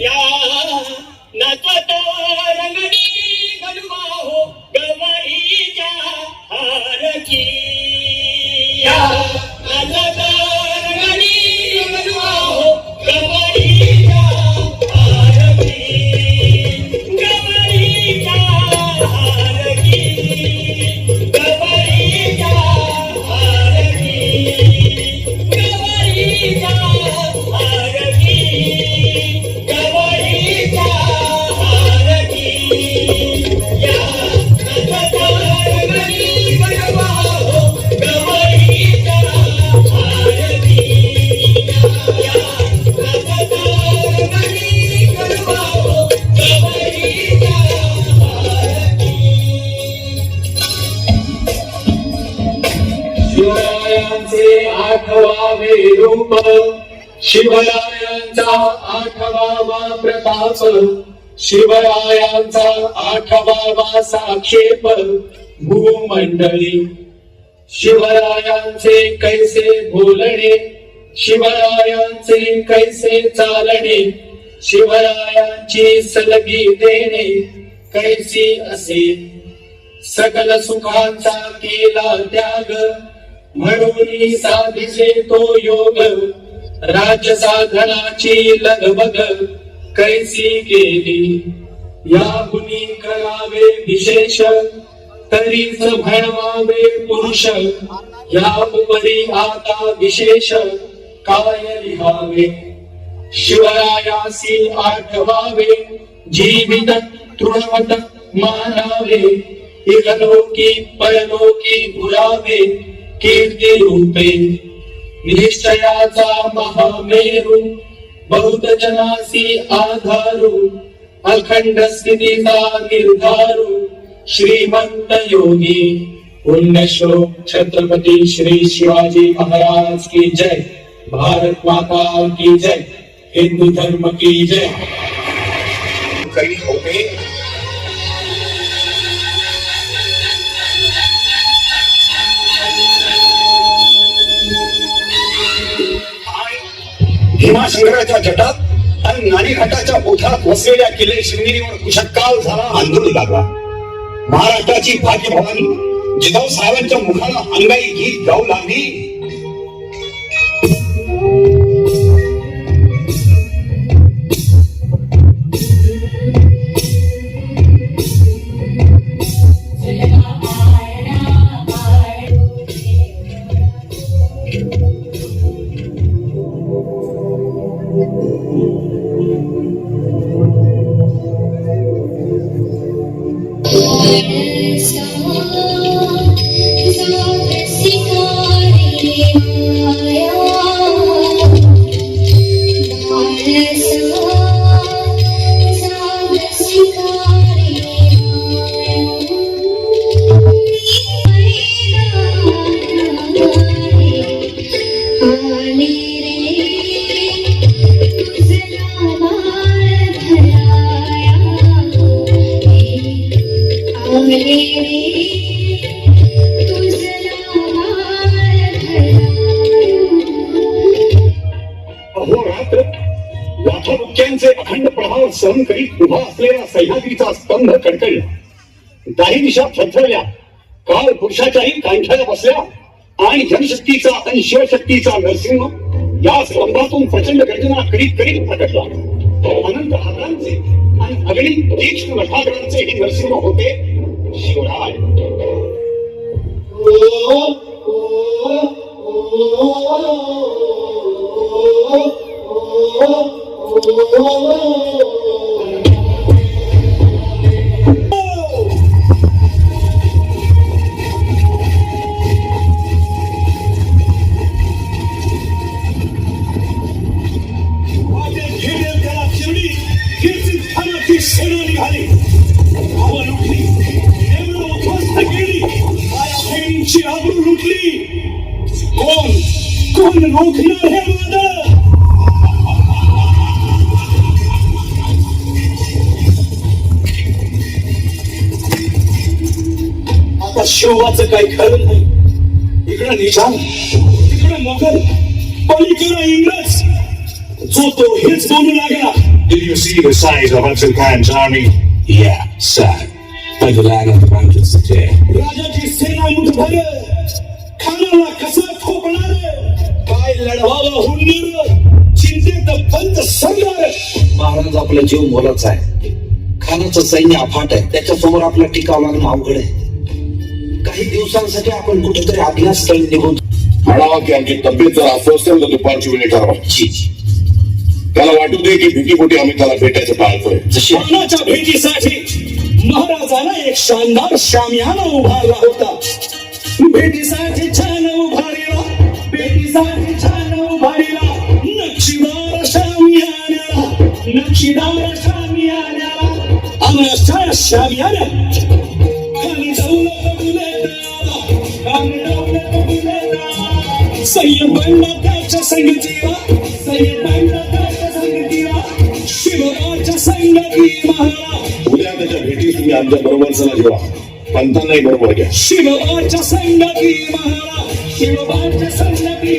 या नाचत रंगणी गलवा हो गवळीच्या हारची. शिवरायांचे आठवावे रूप शिवरायांचा आठवावा प्रताप. शिवरायांचा आठवावा साक्षेप. भूमंडळी. शिवरायांचे कैसे बोलणे? शिवरायांचे कैसे चालणे? शिवरायांची सलगी देणे कैसी असे? सकल सुखांचा केला त्याग. म्हणून साधिसे तो योग. राज्य साधनाची लगबग कैसी केली? या गुणी करावे विशेष तरीच म्हणवावे पुरुष. या उपरी आता विशेष काय लिहावे? शिवरायासी आठवावे जीवित तृणवत मानावे. इहलोकी परलोकी भुलावे कीर्ती रूपे निश्चयाचा महामेरू बहुत जनासी आधारू अखंड स्थितीचा निर्धारू श्रीमंत योगी पुण्यश्लोक छत्रपती श्री शिवाजी महाराज की जय भारत माता की जय हिंदू धर्म की जय। करीत होते भीमाशंकराच्या जटात आणि नाणेघाटाच्या ओठात वसलेल्या किल्ले शिवनेरीवर कुशकाल झाला आंदोलन. लागला महाराष्ट्राची भाग्य भवानी जिजाऊ साहेबांच्या मुखाला अंगाई गीत गाऊ लागली. अखंड प्रभाव सहन करीत उभा असलेला सह्याद्रीचा स्तंभ कडकडला दाही दिशा थरथरल्या काल पुरुषाच्याही कांठ्याला बसल्या आणि जनशक्तीचा आणि शिवशक्तीचा नरसिंह या स्तंभातून प्रचंड गर्जना करीत करीत प्रकटला अनंत हातांचे आणि अगणित तीक्ष्ण नठाकरांचे हे नरसिंह होते शिवराय Oh कोण कोण रोखणार हे वादळ आता शिवाचं काही खरं नाही. इकडं निजाम तिकडं मोगल पलीकडं इंग्रज. जो तो हेच बोलू लागला. Did you see the size of Hudson Khan's army? Yeah, sad. By the land of the mountains today. राजाची सेना मुठभर खानाला कसा ठोकणार काय लढवावा हुंदीर चिंतेत पंत सरणार महाराज आपला जीव मोलाचा आहे. खानाचं सैन्य अफाट आहे. त्याच्यासमोर आपला टिकाव लागणं अवघड आहे. काही दिवसांसाठी आपण कुठेतरी आज्ञा स्थळी निघून म्हणावा की आमची तब्येत जर अस्वस्थ तर दुपारची वेळ ठरवा. जी, जी. त्याला वाटू दे की भीतीपोटी आम्ही त्याला भेटायचं टाळतोय जशी खानाच्या भेटीसाठी महाराजांना एक शानदार शामियाना उभारला होता. भेटीसाठी छान उभारीला भेटीसाठी छान उभारीला नक्षीदार शामियाना नक्षीदार शामियाना अमरशा शामियाना सय्यद बंडा त्याच्या संगतीला सय्यद बंडा त्याच्या संगतीला शिवराच्या संगती महाराज. उद्या त्याच्या भेटीस तुम्ही आमच्या बरोबर चला जेव्हा पंतांनाही बरोबर घ्या. शिवबाच्या संगती महाराज शिवबाच्या संगती